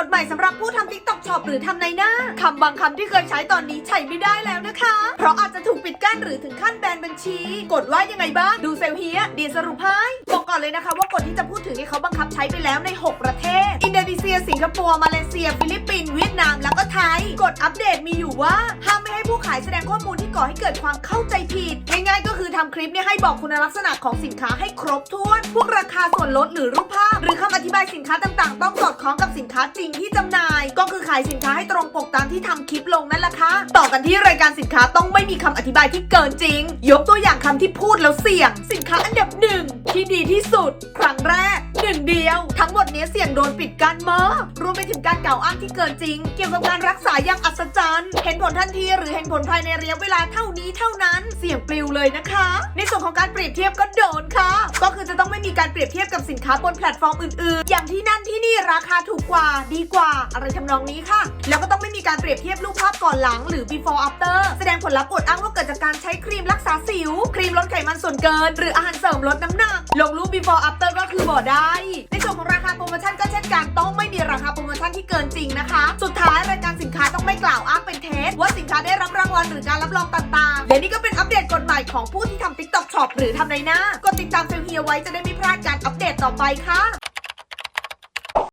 กฎใหม่สำหรับผู้ทำ TikTok Shop หรือทำในหน้าคำบางคำที่เคยใช้ตอนนี้ใช้ไม่ได้แล้วนะคะ เพราะอาจจะถูกปิดกั้นหรือถึงขั้นแบนบัญชีกฎว่ายังไงบ้าง ดูเซลเฮียดีสรุปให้บอกก่อนเลยนะคะว่ากฎที่จะพูดถึงนี่เขาบังคับใช้ไปแล้วใน 6 ประเทศ อินโดนีเซีย สิงคโปร์ มาเลเซีย ฟิลิปปินส์ เวียดนาม แล้วก็ไทย กฎอัปเดตมีอยู่ว่าห้ามไม่ให้ผู้ขายแสดงข้อมูลที่ก่อให้เกิดความเข้าใจผิด ง่ายๆ ก็คือทำคลิปเนี่ยให้บอกคุณลักษณะของสินค้าให้ครบถ้วน พวกราคาส่วนลดหรือรูปภาพหรือ ค้าต่างๆ ต้องสอดคล้องกับสินค้าจริงที่จำหน่าย ก็คือขายสินค้าให้ตรงปกตามที่ทำคลิปลงนั่นแหละค่ะต่อกันที่รายการสินค้าต้องไม่มีคำอธิบายที่เกินจริง ยกตัวอย่างคำที่พูดแล้วเสี่ยง สินค้าอันดับหนึ่งที่ดีที่สุด ครั้งแรก นึ่งเดียว ทั้งหมดนี้เสี่ยงโดนปิดกั้นมากรวมไปถึงการกล่าวอ้างที่เกินจริง เกี่ยวกับการรักษาอย่างอัศจรรย์ เห็นผลทันทีหรือเห็นผลภายในระยะเวลาเท่านี้เท่านั้น เสี่ยงปลิวเลยนะคะ ในส่วนของการเปรียบเทียบก็โดนค่ะ ก็คือจะต้องไม่มีการเปรียบเทียบกับสินค้าบนแพลตฟอร์มอื่นๆ อย่างที่นั่นที่นี่ราคาถูกกว่าดีกว่า อะไรทำนองนี้ค่ะ แล้วก็ต้องไม่มีการเปรียบเทียบรูปภาพก่อนหลังหรือ before after แสดงผลลัพธ์อวดอ้างว่าเกิดจากการใช้ครีมรักษาสิว ครีมลดไขมันส่วนเกิน หรืออาหารเสริมลดน้ำหนักลงรูป before after ก็คือบ่ได้ ก็เช่นกันต้องไม่มีราคาโปรโมชั่นที่เกินจริงนะคะ สุดท้ายรายการสินค้าต้องไม่กล่าวอ้างเป็นเท็จว่าสินค้าได้รับรางวัลหรือการรับรองต่างๆและนี่ก็เป็นอัปเดตกฎหมายของผู้ที่ทำ TikTok Shop หรือทำในหน้ากดติดตามเฟลเฮียไว้จะได้ไม่พลาดการอัปเดตต่อไปค่ะ